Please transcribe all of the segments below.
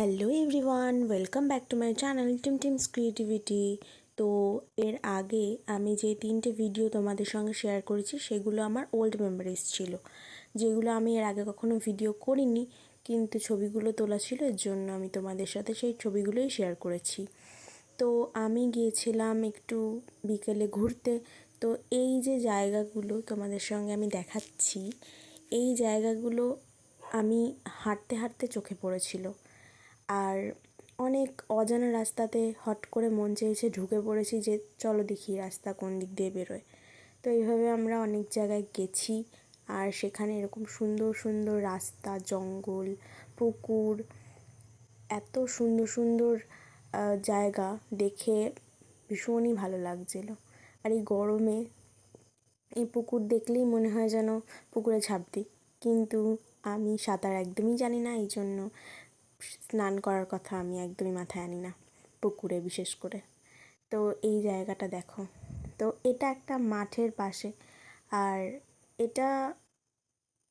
Hello everyone, welcome back to my channel team teams creativity. তো এর আগে আমি যে তিনটে ভিডিও তোমাদের সঙ্গে শেয়ার করেছি, সেগুলো আমার ওল্ড মেমোরিজ ছিল, যেগুলো আমি এর আগে কখনো ভিডিও করিনি, কিন্তু ছবিগুলো তোলা ছিল, এর জন্য আমি তোমাদের সাথে সেই ছবিগুলোই শেয়ার করেছি। তো আমি গিয়েছিলাম একটু বিকেলে ঘুরতে, তো এই যে জায়গাগুলো তোমাদের সঙ্গে আমি দেখাচ্ছি, এই জায়গাগুলো আমি হাঁটতে হাঁটতে চোখে পড়েছিল। আর অনেক অজানা রাস্তাতে হট করে মন চেয়েছে ঢুকে পড়েছি যে চলো দেখি রাস্তা কোন দিক দিয়ে বেরোয়। তো এইভাবে আমরা অনেক জায়গায় গেছি আর সেখানে এরকম সুন্দর সুন্দর রাস্তা, জঙ্গল, পুকুর, এত সুন্দর সুন্দর জায়গা দেখে ভীষণই ভালো লাগছিল। আর এই গরমে এই পুকুর দেখলেই মনে হয় যেন পুকুরে ঝাঁপ দিই। কিন্তু আমি সাঁতার একদমই জানি না এই জন্য স্নান করার কথা আমি একদমই মাথায় আনি না, পুকুরে বিশেষ করে। তো এই জায়গাটা দেখো। তো এটা একটা মাঠের পাশে। আর এটা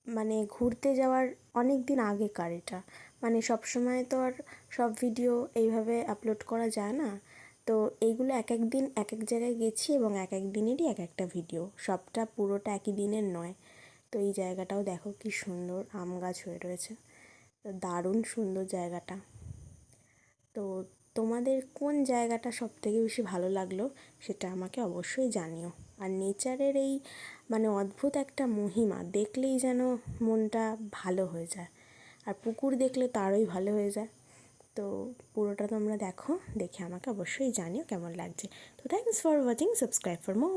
মানে ঘুরতে যাওয়ার অনেক দিন আগেকার এটা। মানে সব সময় তো আর সব ভিডিও এইভাবে আপলোড করা যায় না। তো এইগুলো এক এক দিন এক এক জায়গায় গেছি এবং এক এক দিনেরই এক একটা ভিডিও। সবটা পুরোটা একই দিনের নয়। তো এই জায়গাটাও দেখো কি সুন্দর আম গাছ হয়ে রয়েছে। দারুণ সুন্দর জায়গাটা। তো তোমাদের কোন জায়গাটা সব থেকে বেশি ভালো লাগল সেটা আমাকে অবশ্যই জানিও। আর নেচারের এই মানে অদ্ভুত একটা মহিমা দেখলেই যেন মনটা ভালো হয়ে যায়। আর পুকুর দেখলে তারই ভালো হয়ে যায়। তো পুরোটা তোমরা দেখো, দেখে আমাকে অবশ্যই জানিও কেমন লাগছে। তো thanks for watching subscribe for more